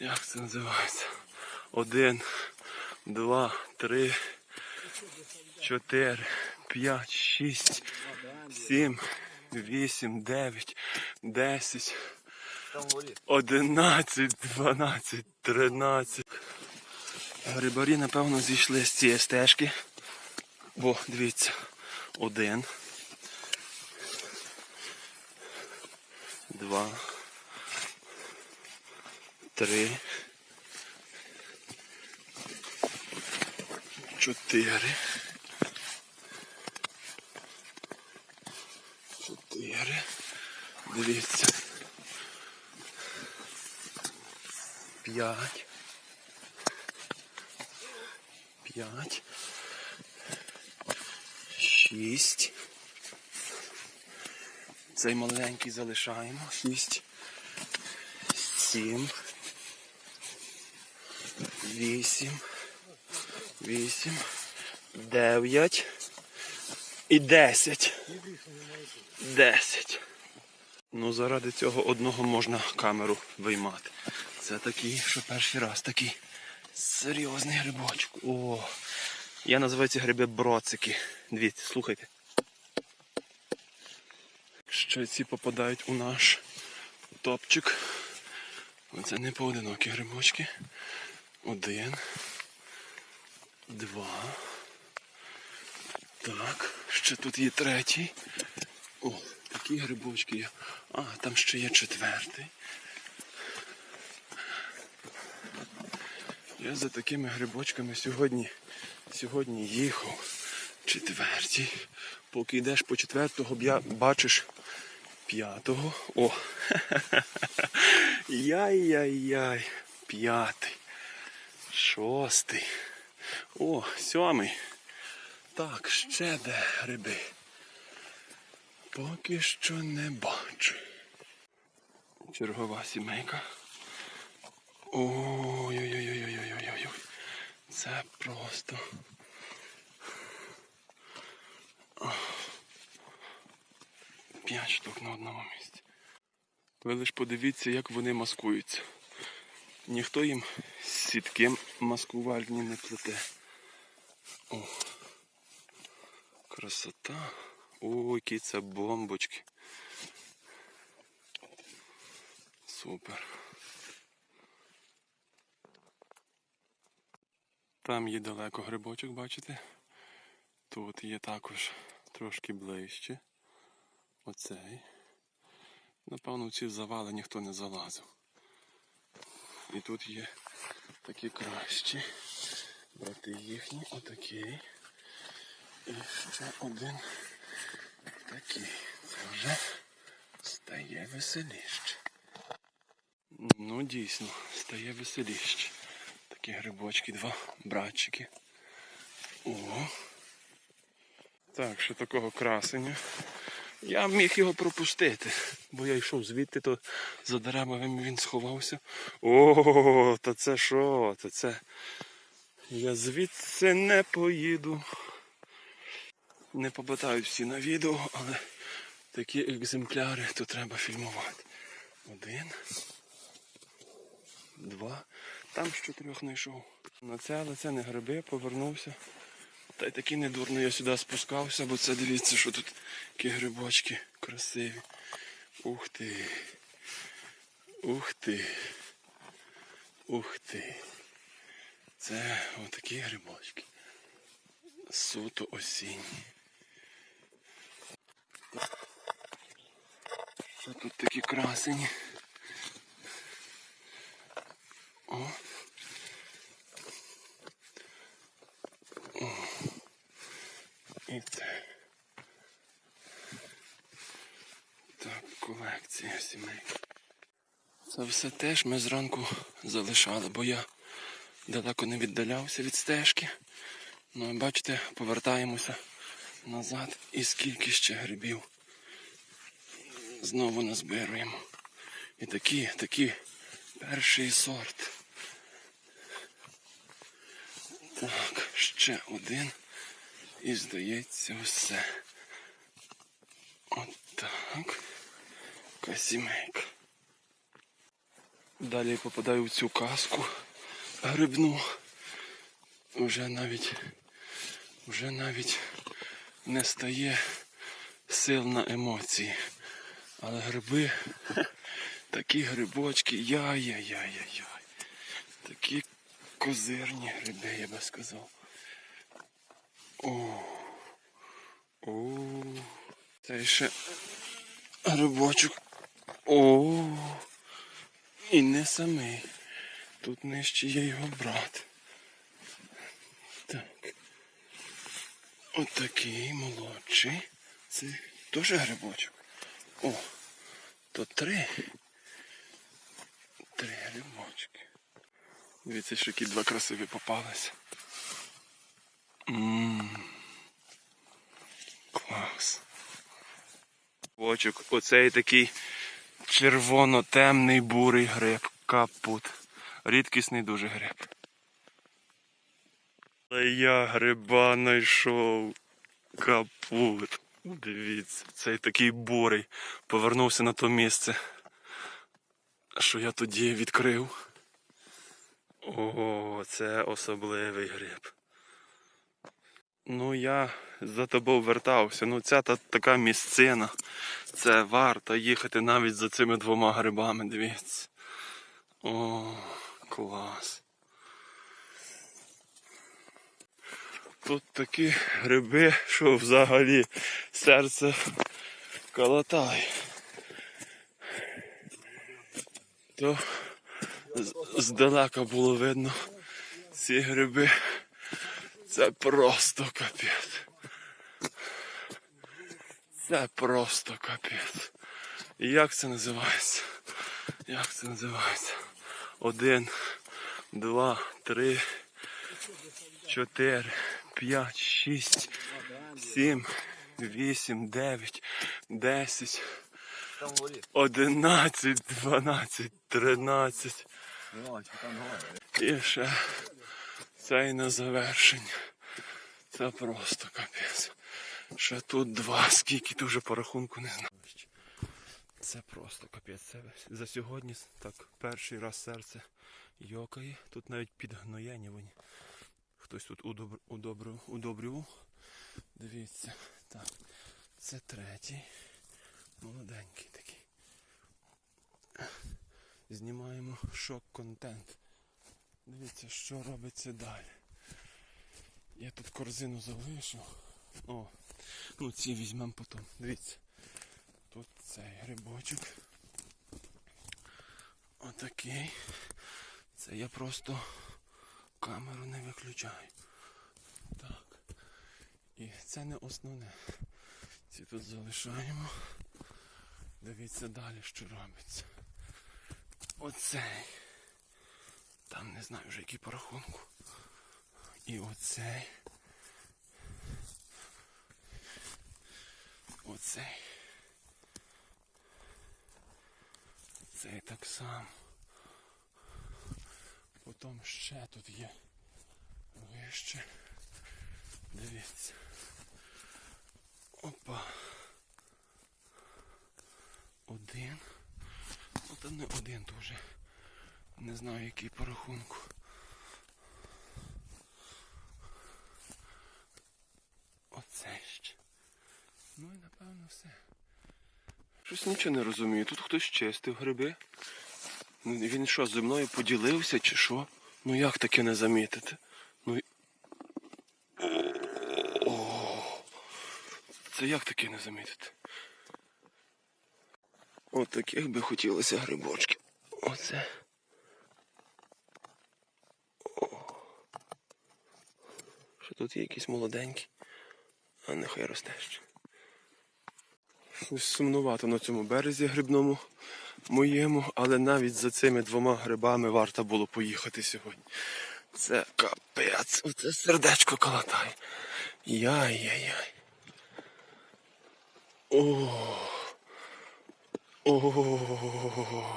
Як це називається? Один, два, три, чотири, п'ять, шість, сім, вісім, дев'ять, десять, одинадцять, дванадцять, тринадцять. Грибарі, напевно, зійшли з цієї стежки. Бо, дивіться, один. Два. Три. Чотири. Чотири. Дивіться. П'ять. П'ять. Шість. Цей маленький залишаємо. Шість. Сім. Вісім. Вісім. Дев'ять. І десять. Десять. Ну, заради цього одного можна камеру виймати. Це такий, що перший раз такий серйозний грибочок. О, я називаю ці гриби броцики. Дивіться, слухайте. Ще ці попадають у наш топчик. Оце не поодинокі грибочки. Один. Два. Так, ще тут є третій. О, такі грибочки є. А, там ще є четвертий. Я за такими грибочками сьогодні, сьогодні їхав. Четвертій. Поки йдеш по четвертого, б'я- бачиш п'ятого. О! Яй-яй-яй. П'ятий. Шостий. О, сьомий. Так, ще де гриби. Поки що не бачу. Чергова сімейка. Ой-ой-ой-ой-ой-ой-ой. Це просто. П'ять штук на одному місці. Ви лиш подивіться, як вони маскуються. Ніхто їм сітки маскувальні не плете. О. Красота. Ой, які це бомбочки. Супер. Там є далеко грибочок, бачите? Тут є також трошки ближче. Оцей. Напевно, ці завали ніхто не залазив. І тут є такі кращі. Брати їхні, отакий. І ще один такий. Це вже стає веселіше. Ну, дійсно, стає веселіше. Такі грибочки, два братчики. О. Так, ще такого красення. Я міг його пропустити, бо я йшов звідти, то за деревами він сховався. О, та це що? Та це. Я звідси не поїду. Не попитають всі на відео, але такі екземпляри то треба фільмувати. Один. Два. Там з чотирьох знайшов. На це, але це не гриби, повернувся. Та й таки недурно я сюди спускався, бо це дивіться, що тут які грибочки красиві. Ух ти. Ух ти. Ух ти. Це отакі грибочки. Суто осінні. Що тут такі красені? О. І це. Так, колекція сімей. Це все теж ми зранку залишали, бо я далеко не віддалявся від стежки. Ну, і бачите, повертаємося назад і скільки ще грибів знову назбируємо. І такі, такі перший сорт. Так, ще один. І здається все. От так. Яка сімейка. Далі попадаю в цю каску грибну. Уже навіть, вже навіть не стає сил на емоції. Але гриби, такі грибочки, яй-яй-яй-яй-яй. Такі козирні гриби, я би сказав. О, о, це ще грибочок. О, і не самий. Тут нижче є його брат. Так. Отакий молодший. Це теж грибочок. О, то три. Три грибочки. Дивіться, що які два красиві попалися. Ммм. Клас. Грибочок. Оцей такий червоно-темний бурий гриб. Капут. Рідкісний дуже гриб. Але я гриба знайшов. Капут. Дивіться, цей такий бурий. Повернувся на то місце, що я тоді відкрив. О, це особливий гриб. Ну, я за тобою вертався. Ну, ця та така місцина. Це варто їхати навіть за цими двома грибами, дивіться. О, клас. Тут такі гриби, що взагалі серце колотає. То здалека було видно ці гриби. Це просто капець. Це просто капець. І як це називається? Як це називається? Один, два, три, чотири, п'ять, шість, сім, вісім, дев'ять, десять, одинадцять, дванадцять, тринадцять. І ще цей на завершення. Це просто капець. Ще тут два, скільки ти вже по рахунку не знаю. Це просто капець. Це за сьогодні так перший раз серце йокає. Тут навіть підгноєні вони. Хтось тут удобр, удобрив, удобрював. Дивіться. Так. Це третій. Молоденький такий. Знімаємо шок-контент. Дивіться, що робиться далі. Я тут корзину залишу. О, ну ці візьмемо потім. Дивіться. Тут цей грибочок. Отакий. Це я просто камеру не виключаю. Так. І це не основне. Ці тут залишаємо. Дивіться далі, що робиться. Оцей. Там не знаю вже який по рахунку. І оцей. Оцей. Цей так само. Потім ще тут є вище. Дивіться. Опа. Один. Ну та не один вже. Не знаю який по рахунку. Оце ще. Ну і напевно все. Щось нічого не розумію. Тут хтось чистив гриби. Ну, Він що, зі мною поділився чи що? Ну як таке не замітити? Ну це як таке не замітити? От таких би хотілося грибочки. Оце. О. Що тут є якісь молоденькі? А нехай росте ще. Щось Сумнувато на цьому березі грибному моєму, але навіть за цими двома грибами варто було поїхати сьогодні. Це капець, оце сердечко колотає. Яй-яй-яй. О. О.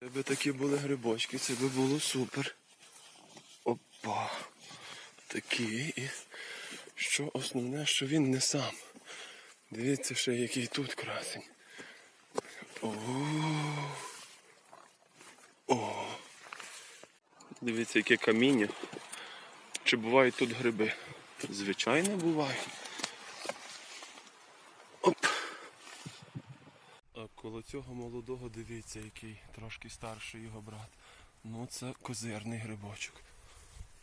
Це би такі були грибочки, це би було супер. Опа. Такі. І що основне, що він не сам. Дивіться ще який тут красень. О. О. Дивіться, яке каміння. Чи бувають тут гриби? Звичайно, бувають. Оп. А коло цього молодого дивіться, який трошки старший його брат. Ну це козирний грибочок.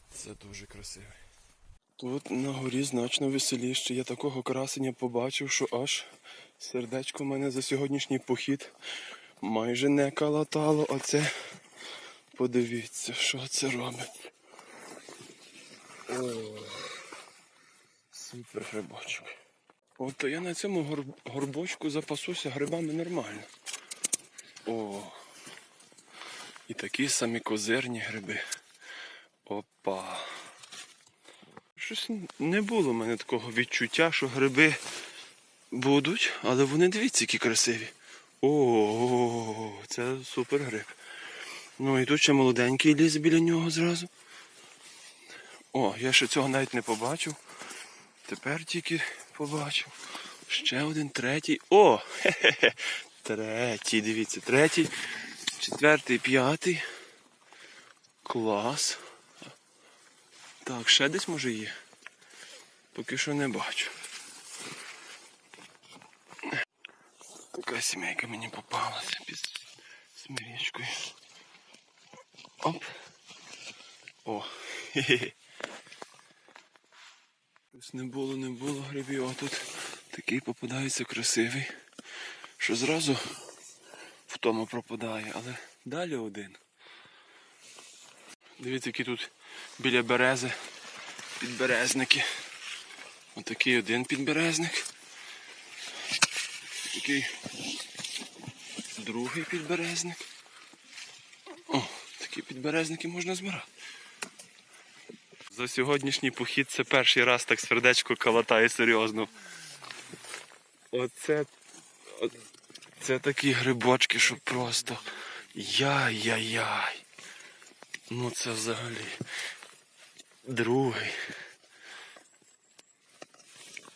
Це дуже красивий. Тут на горі значно веселіше. Я такого красення побачив, що аж сердечко в мене за сьогоднішній похід майже не калатало. Оце подивіться, що це робить. О, супер грибочок. От я на цьому гор- горбочку запасуся грибами нормально. О. І такі самі козирні гриби. Опа. Щось не було в мене такого відчуття, що гриби будуть, але вони дивіться, які красиві. О, це супер гриб. Ну і тут ще молоденький лізе біля нього зразу. О, я ще цього навіть не побачив. Тепер тільки побачив. Ще один третій. О! Хе-хе-хе. Третій, дивіться, третій, четвертий, п'ятий. Клас. Так, ще десь може є. Поки що не бачу. Така сімейка мені попалася під смирічкою. Оп. О, хе-хе. Ось не було, не було грибів, а тут такий попадається красивий, що зразу в тому пропадає, але далі один. Дивіться, які тут біля берези підберезники. Отакий один підберезник. Такий другий підберезник. О, такі підберезники можна збирати. За сьогоднішній похід це перший раз так сердечко калатає серйозно. Оце. Це такі грибочки, що просто. Яй-яй-яй. Ну це взагалі. Другий.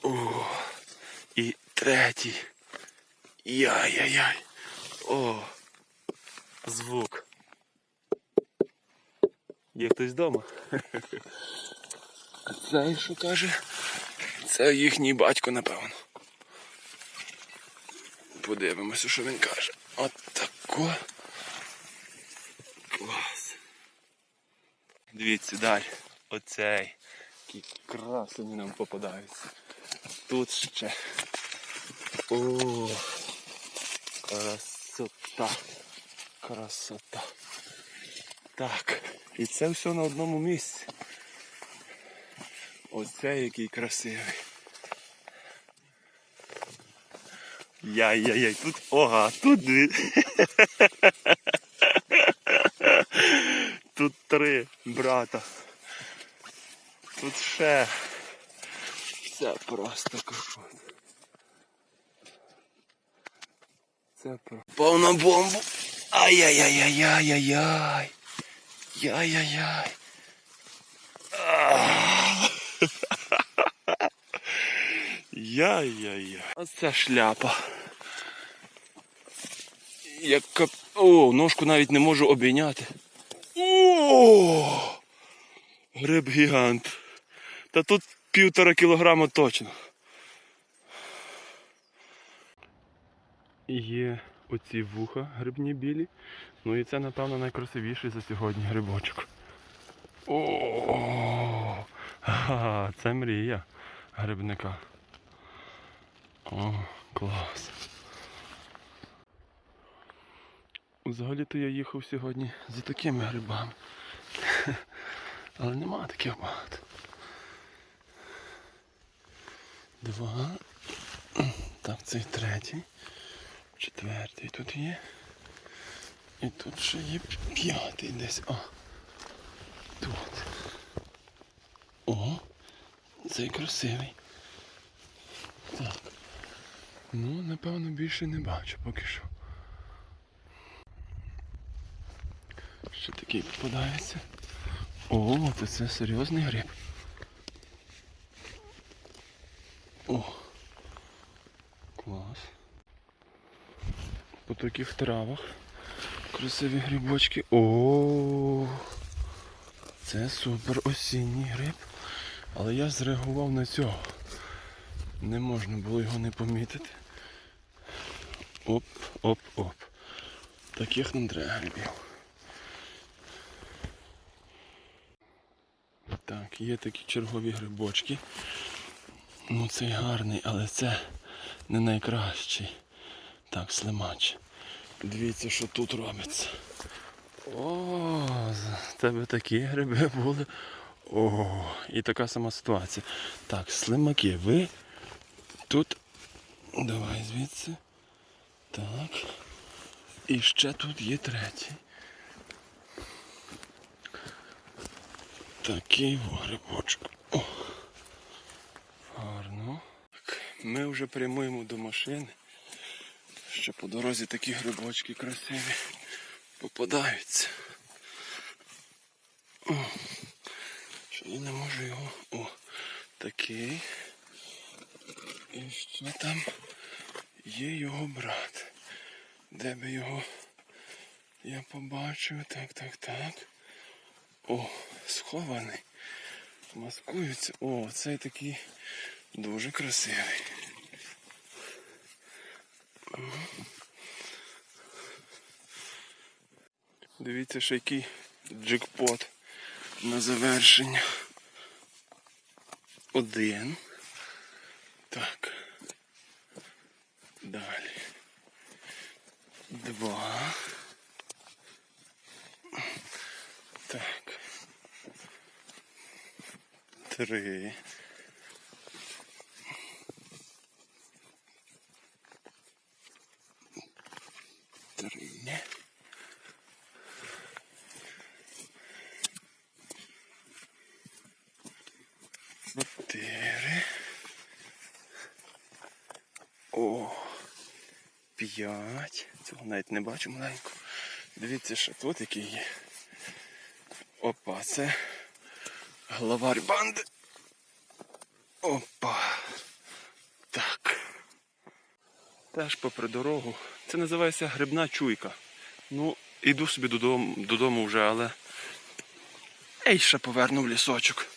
О. І третій. Яй-яй-яй. О. Звук. Є хтось вдома? А цей що каже? Це їхній батько, напевно. Подивимося, що він каже. От тако. Клас. Дивіться далі. Оцей. Які красені нам попадаються. Тут ще. О, красота. Красота. Так. І це все на одному місці. Оце який красивий. Яй-яй-яй, тут ога, тут дві. Тут три брата. Тут ще. Це просто кошмар. Це про. Повна бомбу. Ай-яй-яй-яй-яй-яй-яй. Яй-яй-яй. Яй-яй-яй. Оце шляпа. Яка... О, ножку навіть не можу обійняти. О! Гриб гігант. Та тут півтора кілограма точно. Є оці вуха грибні білі. Ну і це, напевно, найкрасивіший за сьогодні грибочок. О, це мрія грибника. О, клас. Взагалі-то я їхав сьогодні за такими грибами. Але нема таких багато. Два. Так, цей третій. Четвертий тут є. І тут ще є п'ятий десь. О. Тут. О, цей красивий. Так. Ну, напевно, більше не бачу поки що. Ще такий попадається. О, то це серйозний гриб. О. Клас. По таких травах красиві грибочки. О, це супер осінній гриб. Але я зреагував на цього. Не можна було його не помітити. Оп, оп, оп. Таких нам треба грибів. Так, є такі чергові грибочки. Ну цей гарний, але це не найкращий. Так, слимач. Дивіться, що тут робиться. О, в тебе такі гриби були. О, і така сама ситуація. Так, слимаки, ви тут. Давай звідси. Так. І ще тут є третій. Такий грибочок. О. Ми вже прямуємо до машини. Ще по дорозі такі грибочки красиві попадаються. О, що я не можу його. О, такий. І що там є його брат. Де би його я побачив? Так, так, так. О, схований. Маскується. О, цей такий дуже красивий. Дивіться, ще який джекпот на завершення. Один. Так. Далі. Два. Так. Три. Три. Чотири. О. П'ять. Цього навіть не бачу маленько. Дивіться, що тут який є. Опа, це главарь банди. Опа. Так. Теж попри дорогу. Це називається грибна чуйка. Ну, іду собі додому, додому вже, але. Ей, ще поверну в лісочок.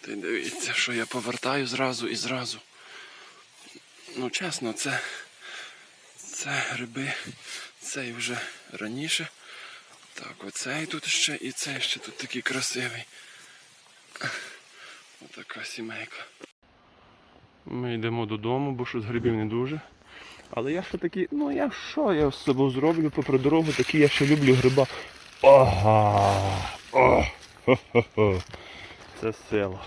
Ти дивіться, що я повертаю зразу і зразу. Ну, чесно, це. Це гриби. Цей вже раніше. Так, оцей тут ще і цей ще тут такий красивий. Отака сімейка. Ми йдемо додому, бо щось грибів не дуже. Але я ще такий, ну я що я з собою зроблю попри дорогу, такий я ще люблю гриба. Ага. О, хо-хо-хо. Це сила.